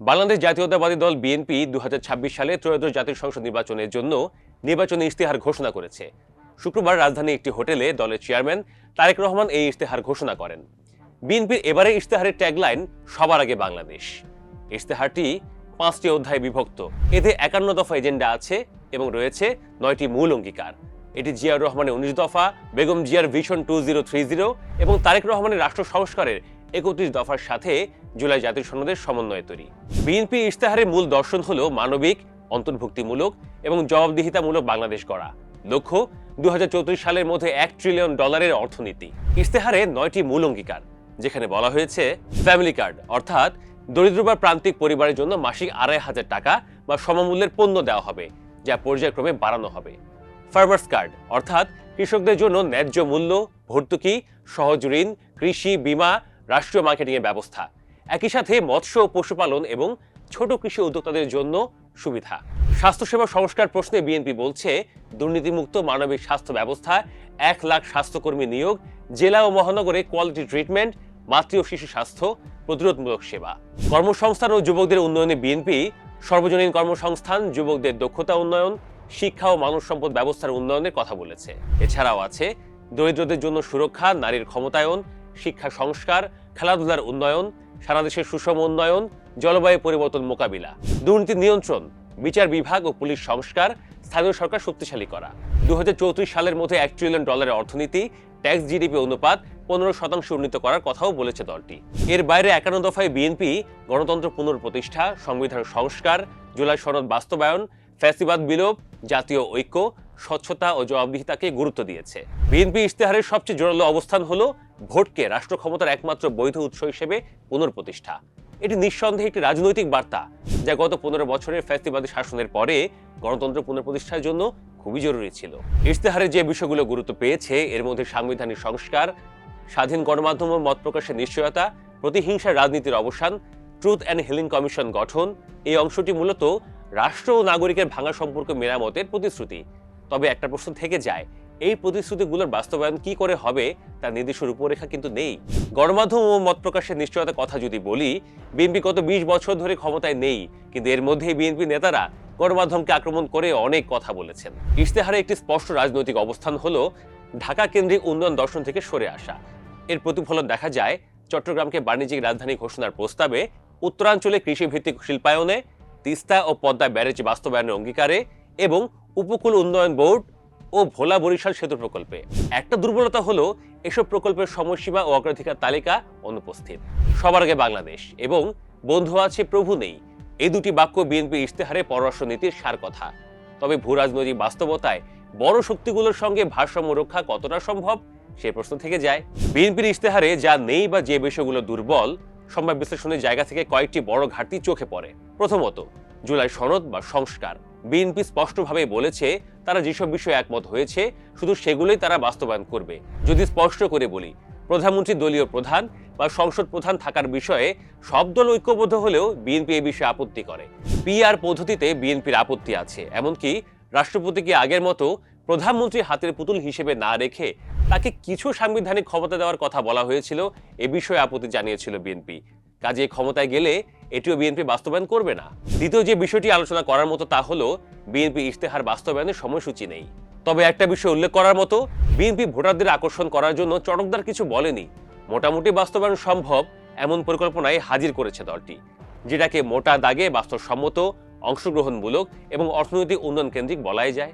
বাংলাদেশ জাতীয়তাবাদী দল বিএনপি দুহাজার ছাব্বিশ সালে ত্রয়োদশ জাতীয় সংসদ নির্বাচনের জন্য নির্বাচনী ইশতেহার ঘোষণা করেছে। শুক্রবার রাজধানী একটি হোটেলে দলের চেয়ারম্যান তারেক রহমান এই ইশতেহার ঘোষণা করেন। বিএনপির এবারে ইশতেহারের ট্যাগলাইন, সবার আগে বাংলাদেশ। ইশতেহারটি পাঁচটি অধ্যায়ে বিভক্ত। এতে একান্ন দফা এজেন্ডা আছে এবং রয়েছে নয়টি মূল অঙ্গীকার। এটি জিয়াউর রহমানের উনিশ দফা, বেগম জিয়ার vision two zero three zero এবং তারেক রহমানের রাষ্ট্র সংস্কারের একত্রিশ দফার সাথে জুলাই জাতীয় সনদের সমন্বয় তৈরি। বিএনপি ইশতেহারের মূল দর্শন হল মানবিক, অন্তর্ভুক্তিমূলক এবং জবাবদিহিতামূলক বাংলাদেশ গড়া। লক্ষ্য দু হাজার চৌত্রিশ সালের মধ্যে এক ট্রিলিয়ন ডলারের অর্থনীতি। ইশতেহারে নয়টি মূল অঙ্গীকার, যেখানে বলা হয়েছে ফ্যামিলি কার্ড, অর্থাৎ দরিদ্র বা প্রান্তিক পরিবারের জন্য মাসিক আড়াই হাজার টাকা বা সমমূল্যের পণ্য দেওয়া হবে, যা পর্যায়ক্রমে বাড়ানো হবে। ফার্মার্স কার্ড, অর্থাৎ কৃষকদের জন্য ন্যায্য মূল্য, ভর্তুকি, সহজ ঋণ, কৃষি, বীমা, রাষ্ট্রীয় মার্কেটিংয়ের ব্যবস্থা। একই সাথে মৎস্য পশুপালন এবং ছোট কৃষি উদ্যোক্তাদের জন্য সুবিধা। স্বাস্থ্যসেবা সংস্কার প্রশ্নে বিএনপি বলছে, দুর্নীতিমুক্ত মানবিক স্বাস্থ্য ব্যবস্থা, এক লাখ স্বাস্থ্যকর্মী নিয়োগ, জেলা ও মহানগরে কোয়ালিটি ট্রিটমেন্ট, মাতৃ ও শিশু স্বাস্থ্য, প্রতিরোধমূলক সেবা। কর্মসংস্থান ও যুবকদের উন্নয়নে বিএনপি, সর্বজনীন কর্মসংস্থান, যুবকদের দক্ষতা উন্নয়ন, শিক্ষা ও মানব সম্পদ ব্যবস্থার উন্নয়নের কথা বলেছে। এছাড়াও আছে, দরিদ্রদের জন্য সুরক্ষা, নারীর ক্ষমতায়ন, শিক্ষা সংস্কার, খেলাধুলার উন্নয়ন সারা দেশের সুষম উন্নয়ন, জলবায়ু পরিবর্তন মোকাবিলা, দুর্নীতি নিয়ন্ত্রণ, বিচার বিভাগ ও পুলিশ সংস্কার স্থানীয় সরকার শক্তিশালী করা। দুহাজার চৌত্রিশ সালের মধ্যে এক ট্রিলিয়ন ডলারের অর্থনীতি ট্যাক্স জিডিপি অনুপাত পনেরো শতাংশ উন্নীত করার কথাও বলেছে দলটি। এর বাইরে একান্ন দফায় বিএনপি গণতন্ত্র পুনর্প্রতিষ্ঠা সংবিধান সংস্কার, জুলাই সনদ বাস্তবায়ন, ফ্যাসিবাদ বিলোপ, জাতীয় ঐক্য, স্বচ্ছতা ও জবাবদিহিতাকে গুরুত্ব দিয়েছে। বিএনপি ইশতেহারের সবচেয়ে জোরালো অবস্থান হলো ভোটকে রাষ্ট্র ক্ষমতার একমাত্র বৈধ উৎস হিসেবে পুনর্প্রতিষ্ঠা এটি নিঃসন্দেহে একটি রাজনৈতিক বার্তা, যা গত পনেরো বছরের ফ্যাসিবাদী শাসনের পরে গণতন্ত্র পুনঃপ্রতিষ্ঠার জন্য খুবই জরুরি ছিল। ইশতেহারে যে বিষয়গুলো গুরুত্ব পেয়েছে, এর মধ্যে সাংবিধানিক সংস্কার, স্বাধীন গণমাধ্যম মত প্রকাশের নিশ্চয়তা, প্রতিহিংসার রাজনীতির অবসান, ট্রুথ অ্যান্ড হিলিং কমিশন গঠন, এই অংশটি মূলত রাষ্ট্র ও নাগরিকের ভাঙা সম্পর্ক মেরামতের প্রতিশ্রুতি। তবে একটা প্রশ্ন থেকে যায় এই প্রতিশ্রুতিগুলোর বাস্তবায়ন কি করে হবে তার নির্দিষ্ট রূপরেখা কিন্তু নেই। গণমাধ্যম ও মত প্রকাশের নিশ্চয়তার কথা যদি বলি, বিএনপি গত বিশ বছর ধরে ক্ষমতায় নেই, কিন্তু এর মধ্যেই বিএনপি নেতারা গণমাধ্যমকে আক্রমণ করে অনেক কথা বলেছেন। ইশতেহারে একটি স্পষ্ট রাজনৈতিক অবস্থান হলো ঢাকা কেন্দ্রিক উন্নয়ন দর্শন থেকে সরে আসা। এর প্রতিফলন দেখা যায় চট্টগ্রামকে বাণিজ্যিক রাজধানী ঘোষণার প্রস্তাবে, উত্তরাঞ্চলে কৃষিভিত্তিক শিল্পায়নে, তিস্তা ও পদ্মা ব্যারেজ বাস্তবায়নের অঙ্গীকারে এবং উপকূল উন্নয়ন বোর্ড ও ভোলা বরিশাল সেতু প্রকল্পে। একটা দুর্বলতা হলো, এসব প্রকল্পের সময়সীমা ও অগ্রাধিকার তালিকা অনুপস্থিত। সবার আগে বাংলাদেশ এবং বন্ধু আছে প্রভু নেই। এই দুটি বাক্য বিএনপি ইশতেহারে পররাষ্ট্র নীতির সার কথা। তবে ভূ রাজনৈতিক বাস্তবতায় বড় শক্তিগুলোর সঙ্গে ভারসাম্য রক্ষা কতটা সম্ভব, সে প্রশ্ন থেকে যায়। বিএনপির ইশতেহারে যা নেই বা যে বিষয়গুলো দুর্বল সম্ভাব্য বিশ্লেষণের জায়গা থেকে কয়েকটি বড় ঘাটতি চোখে পড়ে। প্রথমত, জুলাই সনদ বা সংস্কার। বিএনপি স্পষ্টভাবে বলেছে, তারা যেসব বিষয়ে একমত হয়েছে, শুধু সেগুলোই তারা বাস্তবায়ন করবে। যদি স্পষ্ট করে বলি, প্রধানমন্ত্রী দলীয় প্রধান বা সংসদ প্রধান থাকার বিষয়ে সব দল ঐক্যবদ্ধ হলেও বিএনপি এই বিষয়ে আপত্তি করে। পিআর পদ্ধতিতে বিএনপির আপত্তি আছে, এমনকি রাষ্ট্রপতিকে আগের মতো প্রধানমন্ত্রী হাতের পুতুল হিসেবে না রেখে তাকে কিছু সাংবিধানিক ক্ষমতা দেওয়ার কথা বলা হয়েছিল, এ বিষয়ে আপত্তি জানিয়েছিল বিএনপি। কাজে ক্ষমতায় গেলে এটিও বিএনপি বাস্তবায়ন করবে না। দ্বিতীয় যে বিষয়টি আলোচনা করার মতো তা হলো, বিএনপি ইশতেহার বাস্তবায়নের সময়সূচি নেই। তবে একটা বিষয় উল্লেখ করার মতো, বিএনপি ভোটারদের আকর্ষণ করার জন্য চটকদার কিছু বলেনি। মোটামুটি বাস্তবায়ন সম্ভব এমন পরিকল্পনায় হাজির করেছে দলটি, যেটাকে মোটা দাগে বাস্তবসম্মত, অংশগ্রহণমূলক এবং অর্থনৈতিক উন্নয়ন কেন্দ্রিক বলাই যায়।